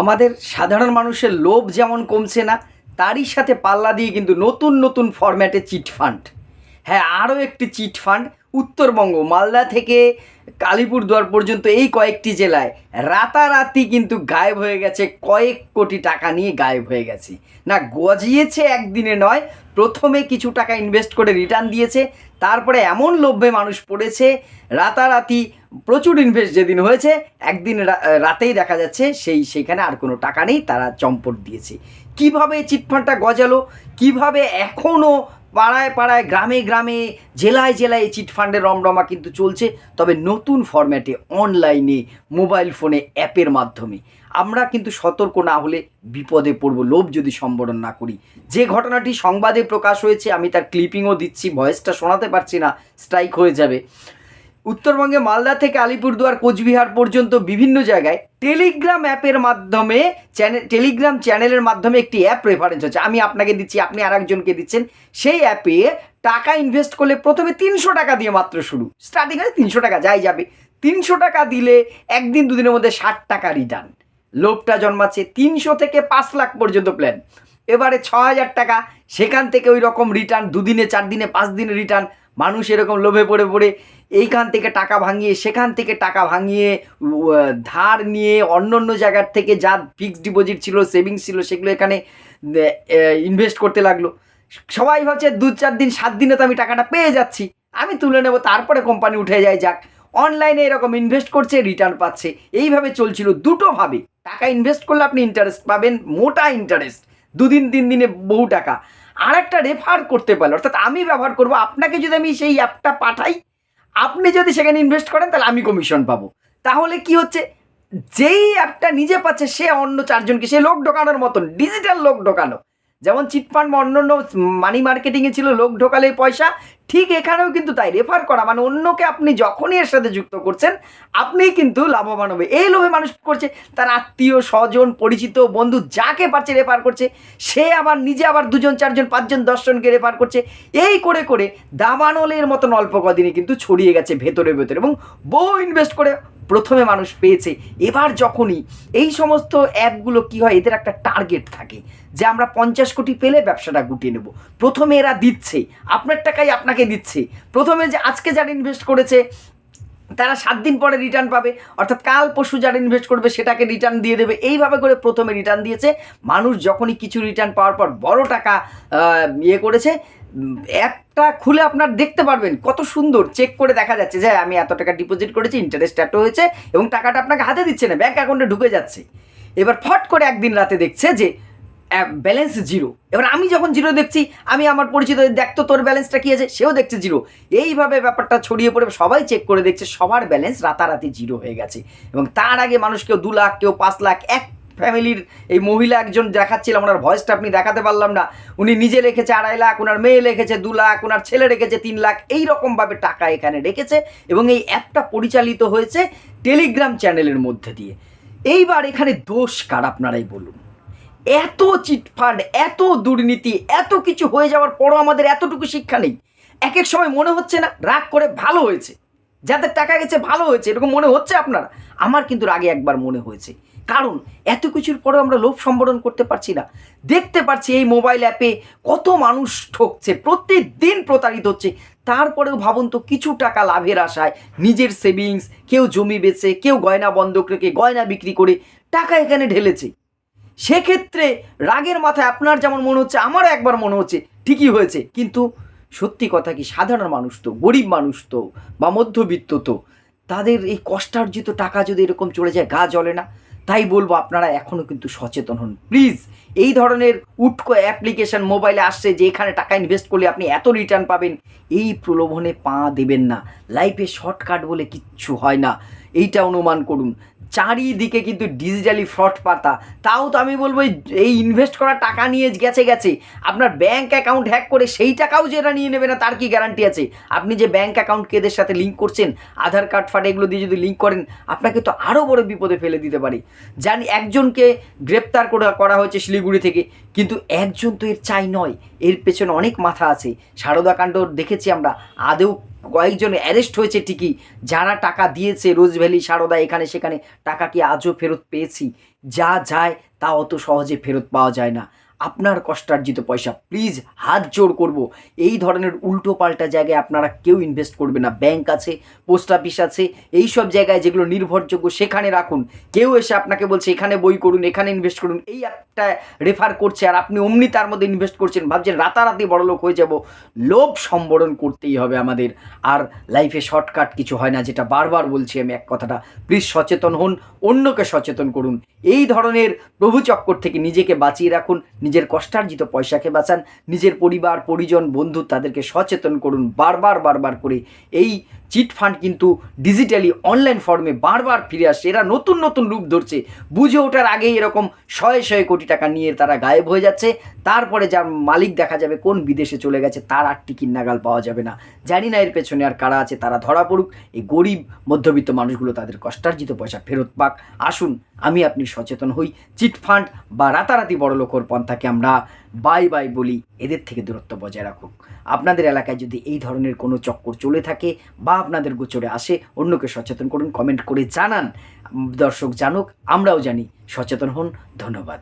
আমাদের সাধারণ মানুষের লোভ যেমন কমছে না, তারই সাথে পাল্লা দিয়ে কিন্তু নতুন নতুন ফরম্যাটে চিট ফান্ড হ্যাঁ আরও একটি চিট ফান্ড উত্তরবঙ্গ, মালদা থেকে কালীপুরদুয়ার পর্যন্ত এই কয়েকটি জেলায় রাতারাতি কিন্তু গায়েব হয়ে গেছে, কয়েক কোটি টাকা নিয়ে গায়েব হয়ে গেছে। না, গজিয়েছে একদিনে নয়, প্রথমে কিছু টাকা ইনভেস্ট করে রিটার্ন দিয়েছে, তারপরে এমন লোভে মানুষ পড়েছে, রাতারাতি প্রচুর ইনভেস্ট যেদিন হয়েছে, একদিন রাতেই দেখা যাচ্ছে সেই সেখানে আর কোনো টাকা নেই, তারা চম্পট দিয়েছে। কীভাবে চিটফান্ডটা গজালো, কীভাবে এখনও পাড়ায় পাড়ায়, গ্রামে গ্রামে, জেলায় জেলায় এই চিটফান্ডের রমরমা কিন্তু চলছে, তবে নতুন ফরম্যাটে অনলাইনে মোবাইল ফোনে অ্যাপের মাধ্যমে। আমরা কিন্তু সতর্ক না হলে বিপদে পড়ব, লোভ যদি সম্বরণ না করি। যে ঘটনাটি সংবাদে প্রকাশ হয়েছে, আমি তার ক্লিপিংও দিচ্ছি ভয়েসটা শোনাতে পারছি না স্ট্রাইক হয়ে যাবে। উত্তরবঙ্গে মালদা থেকে আলিপুরদুয়ার, কোচবিহার পর্যন্ত বিভিন্ন জায়গায় টেলিগ্রাম অ্যাপের মাধ্যমে চ্যানেল টেলিগ্রাম চ্যানেলের মাধ্যমে একটি অ্যাপ রেফারেন্স হচ্ছে। আমি আপনাকে দিচ্ছি, আপনি আর একজনকে দিচ্ছেন। সেই অ্যাপে টাকা ইনভেস্ট করলে প্রথমে তিনশো টাকা দিয়ে মাত্র শুরু। স্টার্টিং আছে তিনশো টাকা, যাই যাবে। তিনশো টাকা দিলে একদিন দুদিনের মধ্যে ষাট টাকা রিটার্ন লোভটা জন্মাচ্ছে তিনশো থেকে পাঁচ লাখ পর্যন্ত প্ল্যান এবারে ছ হাজার টাকা, সেখান থেকে ওই রকম রিটার্ন দুদিনে চার দিনে পাঁচ দিনে রিটার্ন মানুষ এরকম লোভে পড়ে পড়ে এইখান থেকে টাকা ভাঙিয়ে, সেখান থেকে টাকা ভাঙিয়ে ধার নিয়ে অন্য অন্য জায়গার থেকে যা ফিক্সড ডিপোজিট ছিল সেভিংস ছিল, সেগুলো এখানে ইনভেস্ট করতে লাগল। সবাই ভাবছে দু চার দিন, সাত দিনে তো আমি টাকাটা পেয়ে যাচ্ছি। আমি তুলে নেব, তারপরে কোম্পানি উঠে যায়, যাক। অনলাইনে এরকম ইনভেস্ট করছে রিটার্ন পাচ্ছে। এইভাবে চলছিল দুটোভাবে টাকা ইনভেস্ট করলে আপনি ইন্টারেস্ট পাবেন, মোটা ইন্টারেস্ট দুদিন, তিন দিনে বহু টাকা। আর একটা রেফার করতে পারল, অর্থাৎ আমি ব্যবহার করব। আপনাকে যদি আমি সেই অ্যাপটা পাঠাই আপনি যদি সেখানে ইনভেস্ট করেন, তাহলে আমি কমিশন পাবো। তাহলে কি হচ্ছে? যেই অ্যাপটা নিজে পাচ্ছে, সে অন্য চারজনকে, সে লোক ঢোকানোর মতন ডিজিটাল লোক ঢোকানো। যেমন চিটফান্ড বা অন্য অন্য মানি মার্কেটিংয়ে ছিল, লোক ঢোকালে পয়সা ঠিক এখানেও কিন্তু তাই রেফার করা। মানে অন্যকে আপনি যখনই এর সাথে যুক্ত করছেন, আপনিই কিন্তু লাভবান হবে এই লোভে মানুষ করছে? তার আত্মীয়, স্বজন, পরিচিত, বন্ধু যাকে পারছে রেফার করছে, সে আবার নিজে আবার দুজন, চারজন, পাঁচজন, দশজনকে রেফার করছে। এই করে করে দাবানলের মতন অল্প কদিনে কিন্তু ছড়িয়ে গেছে ভেতরে ভেতরে এবং বহু ইনভেস্ট করে প্রথমে মানুষ পেয়েছে। এবার যখনই এই সমস্ত অ্যাপগুলো কি হয়? এদের একটা টার্গেট থাকে যে আমরা পঞ্চাশ কোটি পেলে ব্যবসাটা গুটিয়ে নেব। প্রথমে এরা দিচ্ছে। আপনার টাকাই আপনাকে দিচ্ছে। প্রথমে যে আজকে যারা ইনভেস্ট করেছে, তারা সাত দিন পরে রিটার্ন পাবে। অর্থাৎ কাল পরশু যারা ইনভেস্ট করবে, সেটাকে রিটার্ন দিয়ে দেবে। এইভাবে করে প্রথমে রিটার্ন দিয়েছে। মানুষ যখনই কিছু রিটার্ন পাওয়ার পর বড় টাকা ইয়ে করেছে অ্যাপটা খুলে আপনার দেখতে পারবেন কত সুন্দর। চেক করে দেখা যাচ্ছে যে আমি এত টাকা ডিপোজিট করেছি ইন্টারেস্ট এত হয়েছে এবং টাকাটা আপনাকে হাতে দিচ্ছে না ব্যাঙ্ক অ্যাকাউন্টে ঢুকে যাচ্ছে। এবার ফট করে একদিন রাতে দেখছে যে ব্যালেন্স জিরো এবার আমি যখন জিরো দেখছি, আমি আমার পরিচিত দেখতো তোর ব্যালেন্সটা কী আছে, সেও দেখছে জিরো এইভাবে ব্যাপারটা ছড়িয়ে পড়ে, সবাই চেক করে দেখছে, সবার ব্যালেন্স রাতারাতি জিরো হয়ে গেছে। এবং তার আগে মানুষ কেউ দু লাখ, কেউ পাঁচ লাখ, এক ফ্যামিলির এই মহিলা একজন দেখাচ্ছিলাম ওনার ভয়েসটা আপনি দেখাতে পারলাম না। উনি নিজে রেখেছে আড়াই লাখ, ওনার মেয়ে রেখেছে দু লাখ, ওনার ছেলে রেখেছে তিন লাখ এই রকমভাবে টাকা এখানে রেখেছে এবং এই অ্যাপটা পরিচালিত হয়েছে টেলিগ্রাম চ্যানেলের মধ্যে দিয়ে। এইবার এখানে দোষ কার, আপনারাই বলুন। এত চিটফান্ড, এত দুর্নীতি, এত কিছু হয়ে যাওয়ার পরও আমাদের এতটুকু শিক্ষা নেই। এক এক সময় মনে হচ্ছে না, রাগ করে ভালো হয়েছে। যাদের টাকা গেছে ভালো হয়েছে, এরকম মনে হচ্ছে আপনার? আমার কিন্তু আগে একবার মনে হয়েছে। কারণ এত কিছুর পরেও আমরা লোভ সম্বরণ করতে পারছি না। দেখতে পাচ্ছি এই মোবাইল অ্যাপে কত মানুষ ঠকছে প্রত্যেকদিন প্রতারিত হচ্ছে। তারপরেও ভাবুন তো, কিছু টাকা লাভের আশায় নিজের সেভিংস কেউ জমি বেচে, কেউ গয়না বন্ধক রেখে গয়না বিক্রি করে টাকা এখানে ঢেলেছে। সেক্ষেত্রে রাগের মাথায় আপনার যেমন মনে হচ্ছে, আমারও একবার মনে হচ্ছে, ঠিকই হয়েছে। কিন্তু সত্যি কথা কি, সাধারণ মানুষ তো, গরিব মানুষ তো, বা মধ্যবিত্ত তো, তাদের এই কষ্টার্জিত টাকা যদি এরকম চলে যায়, গা জ্বলে না। তাই বলব আপনারা এখনও কিন্তু সচেতন হন। প্লিজ, এই ধরনের উটকো অ্যাপ্লিকেশন মোবাইলে আসছে, যে এখানে টাকা ইনভেস্ট করলে আপনি এত রিটার্ন পাবেন, এই প্রলোভনে পা দেবেন না। লাইফে শর্টকাট বলে কিচ্ছু হয় না। এইটা অনুমান করুন। চারিদিকে কিন্তু ডিজিটালি ফ্রড পাতা তাও তো আমি বলব এই- ইনভেস্ট করা টাকা নিয়ে গেছে গেছে। আপনার ব্যাংক অ্যাকাউন্ট হ্যাক করে সেই টাকাও যে এরা নিয়ে নেবে না, তার কি গ্যারান্টি আছে? আপনি যে ব্যাংক অ্যাকাউন্ট কেদের সাথে লিঙ্ক করছেন আধার কার্ড ফার্ড এগুলো দিয়ে যদি লিঙ্ক করেন, আপনাকে তো আরও বড় বিপদে ফেলে দিতে পারে। জানি, একজনকে গ্রেপ্তার করা করা হয়েছে শিলিগুড়ি থেকে, কিন্তু একজন তো এর চাই নয়, এর পেছনে অনেক মাথা আছে। সারদাকাণ্ড দেখেছি আমরা আদেও কয়েকজন অ্যারেস্ট হয়েছে ঠিকই। যারা টাকা দিয়েছে, রোজ ভ্যালি, সারদা, এখানে সেখানে, টাকা কি আজও ফেরত পেয়েছি? যা যায় তা অত সহজে ফেরত পাওয়া যায় না। আপনার কষ্টার্জিত পয়সা প্লিজ হাত জোর করব। এই ধরনের উল্টো পাল্টা জায়গায় আপনারা কেউ ইনভেস্ট করবে না। ব্যাংক আছে পোস্ট অফিস আছে, এই সব জায়গায় যেগুলো নির্ভরযোগ্য, সেখানে রাখুন। কেউ এসে আপনাকে বলছে, এখানে বই করুন, এখানে ইনভেস্ট করুন। এই একটা রেফার করছে, আর আপনি অমনি তার মধ্যে ইনভেস্ট করছেন, ভাবছেন রাতারাতি বড়লোক হয়ে যাব। লোভ সম্বরণ করতেই হবে আমাদের। আর লাইফে শর্টকাট কিছু হয় না, যেটা বারবার বলছি আমি এক কথাটা। প্লিজ সচেতন হন, অন্যকে সচেতন করুন। এই ধরনের প্রভু চক্কর থেকে নিজেকে বাঁচিয়ে রাখুন নিজের কষ্টার্জিত পয়সাকে বাঁচান, নিজের পরিবার, পরিজন, বন্ধু তাদেরকে সচেতন করুন, বারবার বারবার করে এই চিট ফান্ড কিন্তু ডিজিটালি অনলাইন ফর্মে বারবার ফিরে আসছে এরা নতুন নতুন রূপ ধরছে। বুঝে ওঠার আগেই এরকম শয়ে শয়ে কোটি টাকা নিয়ে তারা গায়েব হয়ে যাচ্ছে। তারপরে যার মালিক দেখা যাবে কোন বিদেশে চলে গেছে, তার আর টিকির নাগাল পাওয়া যাবে না। জানি না এর পেছনে আর কারা আছে, তারা ধরা পড়ুক। এই গরিব, মধ্যবিত্ত মানুষগুলো তাদের কষ্টার্জিত পয়সা ফেরত পাক। আসুন, আমি আপনি সচেতন হই। চিট ফান্ড বা রাতারাতি বড়লোকর পন্থাকে আমরা বাই বাই বলি এদের থেকে দূরত্ব বজায় রাখুক। আপনাদের এলাকায় যদি এই ধরনের কোনো চক্কর চলে থাকে বা আপনাদের গোচরে আসে, অন্যকে সচেতন করুন, কমেন্ট করে জানান। দর্শক জানুক, আমরাও জানি। সচেতন হন, ধন্যবাদ।